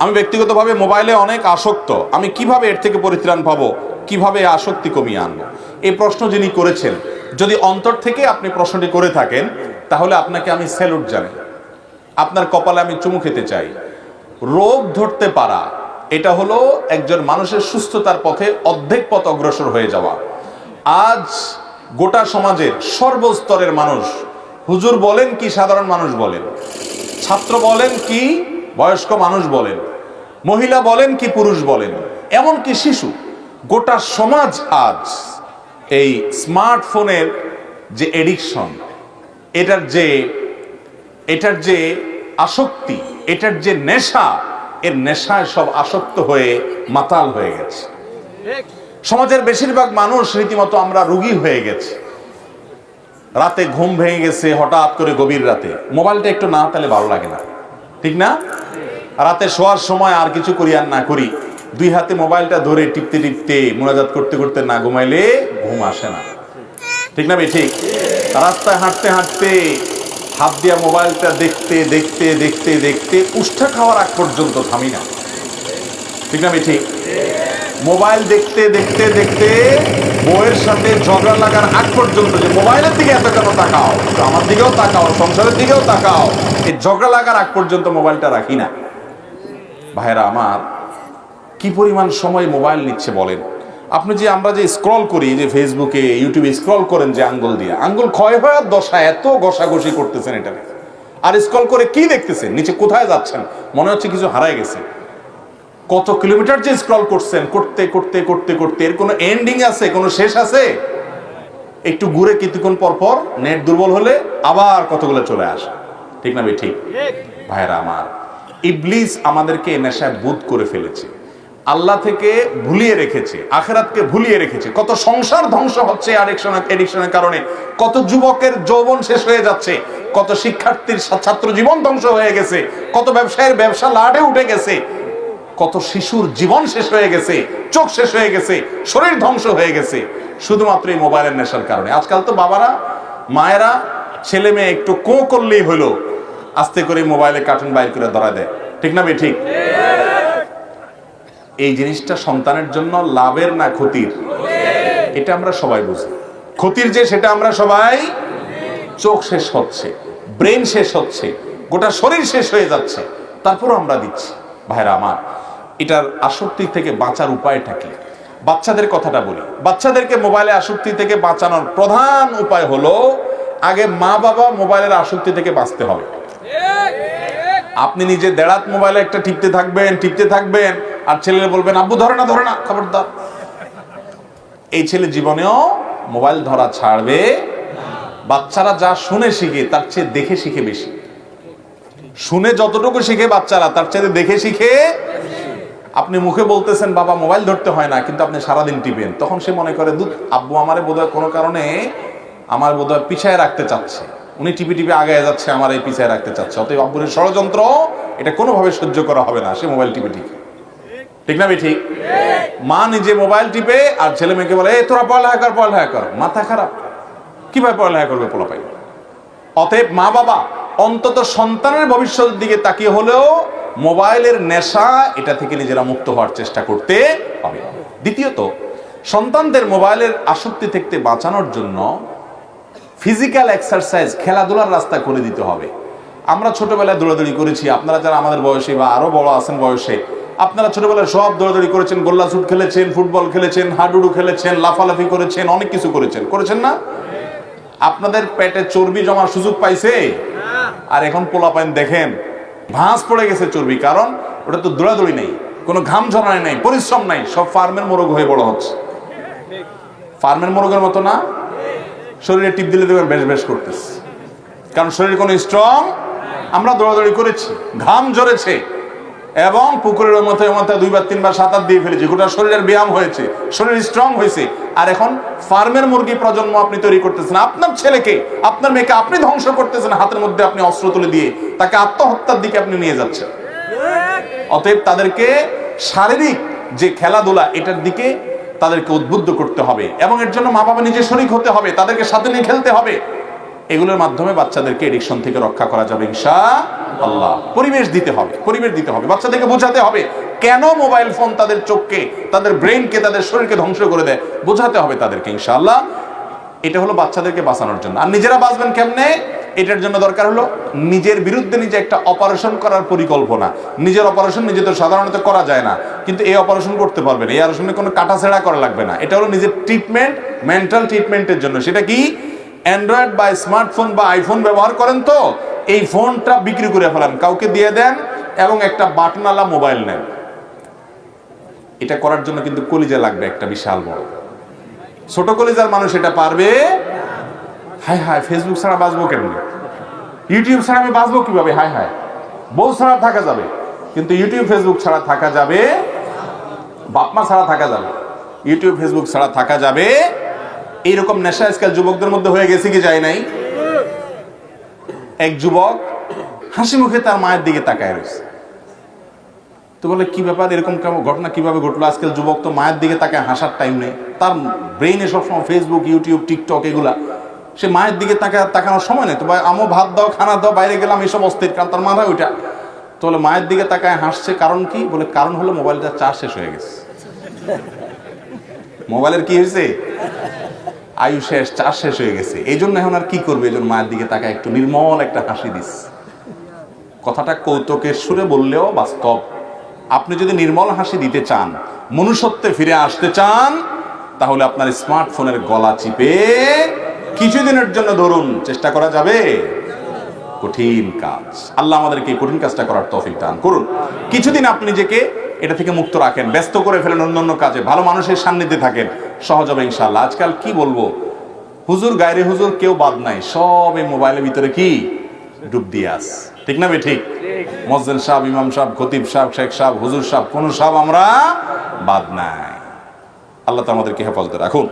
আমি ব্যক্তিগতভাবে মোবাইলে অনেক আসক্ত। আমি কীভাবে এর থেকে পরিত্রাণ পাবো? কীভাবে আসক্তি কমিয়ে আনব? এই প্রশ্ন যিনি করেছেন, যদি অন্তর থেকে আপনি প্রশ্নটি করে থাকেন, তাহলে আপনাকে আমি স্যালুট জানাই। আপনার কপালে আমি চুমু খেতে চাই। রোগ ধরতে পারা, এটা হলো একজন মানুষের সুস্থতার পথে অর্ধেক পথ অগ্রসর হয়ে যাওয়া। আজ গোটা সমাজের সর্বস্তরের মানুষ, হুজুর বলেন কি, সাধারণ মানুষ বলেন? ছাত্র বলেন কি বয়স্ক মানুষ বলেন, মহিলা বলেন কি পুরুষ বলেন, এমনকি শিশু, গোটা সমাজ আজ এই স্মার্টফোনের যে এডিকশন এটার যে এটার যে আসক্তি, এটার যে নেশা, এর নেশায় সব আসক্ত হয়ে মাতাল হয়ে গেছে। সমাজের বেশিরভাগ মানুষ রীতিমতো আমরা রুগী হয়ে গেছি। রাতে ঘুম ভেঙে গেছে হঠাৎ করে গভীর রাতে। মোবাইলটা একটু না তাহলে ভালো লাগে না। ঠিক না? রাতে শোয়ার সময় আর কিছু করি আর না করি। দুই হাতে মোবাইলটা ধরে টিপতে টিপতে মোনাজাত করতে করতে না ঘুমাইলে ঘুম আসে না। ঠিক না ঠিক? রাস্তায় হাঁটতে হাঁটতে, হাত দিয়া মোবাইলটা দেখতে দেখতে দেখতে দেখতে উষ্ঠা খাওয়ার আগ পর্যন্ত থামি না। ঠিক না ঠিক? মোবাইল দেখতে দেখতে দেখতে বউয়ের সাথে ঝগড়া লাগার আগ পর্যন্ত যে মোবাইলের দিকে এত কেন তাকাও আমার দিকেও তাকাও, সংসারের দিকেও তাকাও, এই ঝগড়া লাগার আগ পর্যন্ত মোবাইলটা রাখি না। ভাইরা আমার কি পরিমাণ সময় মোবাইল নিচ্ছে বলেন? আপনি যে আমরা যে স্ক্রল করি যে ফেসবুকে ইউটিউবে স্ক্রল করেন যে আঙ্গুল দিয়ে আঙ্গুল ক্ষয় হওয়ার দশা এত ঘষাঘষি করতেছেন এটা আর স্ক্রল করে কি দেখতেছেন? নিচে কোথায় যাচ্ছেন? মনে হচ্ছে কিছু হারায় গেছে। কত কিলোমিটার যে স্ক্রল করছেন করতে করতে করতে করতে এর কোনো এন্ডিং আছে কোনো শেষ আছে? একটু ঘুরে কিছুক্ষণ পর পর নেট দুর্বল হলে আবার কতগুলো চলে আসে? ঠিক না ভাই? ঠিক। ভাইরা আমার ইবলিস আমাদেরকে এ নেশায় বুধ করে ফেলেছে। আল্লাহ থেকে ভুলিয়ে রেখেছে, আখেরাতকে ভুলিয়ে রেখেছে। কত সংসার ধ্বংস হচ্ছে এডিকশনের কারণে। কত যুবকের যৌবন শেষ হয়ে যাচ্ছে। কত শিক্ষার্থীর ছাত্র জীবন ধ্বংস হয়ে গেছে। কত ব্যবসায়ের ব্যবসা লাটে উঠে গেছে। কত শিশুর জীবন শেষ হয়ে গেছে। চোখ শেষ হয়ে গেছে। শরীর ধ্বংস হয়ে গেছে। শুধুমাত্র এই মোবাইলের নেশার কারণে। আজকাল তো বাবারা, মায়েরা, ছেলে মেয়ে একটু কো করলেই হলো। আস্তে করে মোবাইলে কার্টুন বাইর করে ধরা দেয়। ঠিক না বে ঠিক। এই জিনিসটা সন্তানের জন্য লাভের না ক্ষতির? এটা আমরা সবাই বুঝি। ক্ষতির যে, সেটা আমরা সবাই চোখ শেষ হচ্ছে, ব্রেন শেষ হচ্ছে, গোটা শরীর শেষ হয়ে যাচ্ছে। তারপরও আমরা দিচ্ছি। ভাইরা আমার, এটার আসক্তি থেকে বাঁচার উপায়টা কি? বাচ্চাদের কথাটা বলি। বাচ্চাদেরকে মোবাইলে আসক্তি থেকে বাঁচানোর প্রধান উপায় হলো, আগে মা বাবা মোবাইলের আসক্তি থেকে বাঁচতে হবে। আপনি নিজে দেড়াত মোবাইলে একটা টিপতে থাকবেন টিপতে থাকবেন, আর ছেলেরা বলবেন, আব্বু, ধরে না ধরে না, খবরদার। এই ছেলে জীবনেও মোবাইল ধরা ছাড়বে বাচ্চারা যা শুনে শিখে, তার চেয়ে দেখে শিখে বেশি। শুনে যতটুকু শিখে বাচ্চারা, তার চেয়ে দেখে শিখে আপনি মুখে বলতেছেন, বাবা, মোবাইল ধরতে হয় না, কিন্তু আপনি সারাদিন টিপেন। তখন সে মনে করে, দুধ, আব্বু আমারে বোধহয় কোনো কারণে আমার বোধহয় পিছায় রাখতে চাচ্ছে। উনি টিপি টিপি আগে যাচ্ছে, আমার এই পিছায় রাখতে চাচ্ছে। অতএব আব্বুর এই ষড়যন্ত্র, এটা কোনোভাবে সহ্য করা হবে না, সে মোবাইল টিপে ঠিক ঠিক না ঠিক মা নিজে মোবাইল টিপে আর ছেলে মেয়েকে বলে এই তোরা পড়ালেখা কর পড়ালেখা কর। মাথা খারাপ। কীভাবে পড়ালেখা করবে পোলা পাই অতএব মা বাবা, অন্তত সন্তানের ভবিষ্যতের দিকে তাকিয়ে হলেও মোবাইলের নেশা এটা থেকে নিজেরা মুক্ত হওয়ার চেষ্টা করতে হবে। দ্বিতীয়ত, সন্তানদের মোবাইলের আসক্তি থেকে বাঁচানোর জন্য ফিজিক্যাল এক্সারসাইজ খেলাধুলার রাস্তা করে দিতে হবে। আমরা ছোটবেলায় দৌড়াদৌড়ি করেছি। আপনারা যারা আমাদের বয়সে বা আরও বড় আছেন বয়সে, আপনারা ছোটবেলায় সব দৌড়াদৌড়ি করেছেন। গোল্লা শুট খেলেছেন, ফুটবল খেলেছেন, হাডুডু খেলেছেন, লাফালাফি করেছেন, অনেক কিছু করেছেন। করেছেন না? আপনাদের পেটে চর্বি জমার সুযোগ পাইছে? আর এখন পোলাপাইন দেখেন, ভাঁজ পড়ে গেছে চর্বি। কারণ ওটা তো দৌড়াদৌড়ি নেই, কোনো ঘাম ঝরানি নেই, পরিশ্রম নাই, সব ফার্মের মোরগ হয়ে বড় হচ্ছে। ফার্মের মোরগের মতো না? শরীরে টিপ দিলে দেখবেন বেশ বেশ করতেছে। কারণ শরীর কোনো স্ট্রং আমরা দৌড়াদৌড়ি করেছি, ঘাম ঝরেছে, এবং পুকুরের মধ্যে মধ্যে দুইবার, তিনবার সাঁতার দিয়ে ফেলেছি। গোটা শরীরের ব্যায়াম হয়েছে, শরীর স্ট্রং হয়েছে। আর এখন ফার্মের মুরগি প্রজন্ম আপনি তৈরি করতেছেন। আপনার ছেলেকে, আপনার মেয়েকে আপনি ধ্বংস করতেছেন, হাতের মধ্যে আপনি অস্ত্র তুলে দিয়ে তাকে আত্মহত্যার দিকে আপনি নিয়ে যাচ্ছেন। অতএব তাদেরকে শারীরিক যে খেলাধুলা, এটার দিকে তাদেরকে উদ্বুদ্ধ করতে হবে এবং এর জন্য মা বাবা নিজে শরিক হতে হবে, তাদেরকে সাথে নিয়ে খেলতে হবে। এগুলোর মাধ্যমে বাচ্চাদেরকে এডিকশন থেকে রক্ষা করা যাবে ইনশা আল্লাহ পরিবেশ দিতে হবে, পরিবেশ দিতে হবে, বাচ্চাদেরকে বোঝাতে হবে কেন মোবাইল ফোন তাদের চোখকে, তাদের ব্রেনকে তাদের শরীরকে ধ্বংস করে দেয়, বোঝাতে হবে তাদেরকে ইনশাআল্লাহ। এটা হলো বাচ্চাদেরকে বাঁচানোর জন্য। আর নিজেরা বাঁচবেন কেমনে? এটার জন্য দরকার হলো নিজের বিরুদ্ধে নিজে একটা অপারেশন করার পরিকল্পনা। নিজের অপারেশন নিজে তো সাধারণত করা যায় না। কিন্তু এই অপারেশন করতে পারবেন এই অপারেশনে কোনো কাটাছেড়া করা লাগবে না। এটা হলো নিজের ট্রিটমেন্ট মেন্টাল ট্রিটমেন্টের জন্য। সেটা কি? অ্যান্ড্রয়েড বা স্মার্টফোন বা আইফোন ব্যবহার করেন তো, এই ফোনটা বিক্রি করে ফেলান। কাউকে দিয়ে দেন এবং একটা বাটনালা মোবাইল নেন। এটা করার জন্য কিন্তু কলিজা লাগবে একটা বিশাল বড়। ছোট কলিজার মানুষ এটা পারবে? হায় হায় ফেসবুক ছাড়া বাঁচবো কেন ইউটিউব ছাড়া আমি বাঁচবো কীভাবে? হায় হায়। বউ ছাড়া থাকা যাবে। কিন্তু ইউটিউব ফেসবুক ছাড়া থাকা যাবে বাপমা ছাড়া থাকা যাবে। ইউটিউব ফেসবুক ছাড়া থাকা যাবে। এইরকম নেশা আজকাল যুবকদের মধ্যে হয়ে গেছে কি যায় নাই? এক যুবক হাসি মুখে তার মায়ের দিকে তাকায় রয়েছে। তো বলে, কি ব্যাপার? এরকম ঘটনা কীভাবে ঘটলো? আজকাল যুবক তো মায়ের দিকে তাকে হাসার টাইম নেই। তার ব্রেইনে সবসময় ফেসবুক ইউটিউব টিকটক এগুলা। সে মায়ের দিকে তাকে, তাকানোর সময় নেই। তো ভাই আমও ভাত দাও, খানা দাও, বাইরে গেলাম এইসব অস্থির, কারণ তার মাথায় ওইটা। তো বলে, মায়ের দিকে তাকায়, হাসছে। কারণ কি? বলে, কারণ হলো মোবাইলটা চার্জ শেষ হয়ে গেছে। মোবাইলের কি হয়েছে? আয়ু শেষ চার্জ শেষ হয়ে গেছে। এই জন্য এখন আর কি করবে? এই জন্য মায়ের দিকে তাকায় একটু নির্মল একটা হাসি দিস। কথাটা কৌতুকের সুরে বললেও বাস্তব। আপনি যদি নির্মল হাসি দিতে চান, মনুষ্যত্বে ফিরে আসতে চান, তাহলে আপনার স্মার্টফোনের গলা চিপে কিছুদিনের জন্য ধরুন, চেষ্টা করা যাবে? কঠিন কাজ। আল্লাহ আমাদেরকে কঠিন কাজটা করার তৌফিক দান করুন। কিছুদিন আপনি নিজেকে এটা থেকে মুক্ত রাখেন, ব্যস্ত করে ফেলেন অন্য অন্য কাজে, ভালো মানুষের সান্নিধ্যে থাকেন, সহজ হবে ইনশাল্লাহ আজকাল কি বলব? হুজুর গায়রে হুজুর কেউ বাদ নাই, সব এই মোবাইলের ভিতরে কি? ডুব দিয়ে আস। ঠিক না বে ঠিক মসজিদ সাহেব, ইমাম সাহেব, খতিব সাহেব, শেখ সাহেব, হুজুর সাহেব, কোন সাহেব আমরা বাদ নাই। আল্লাহ তো আমাদেরকে হেফাজতে রাখুন।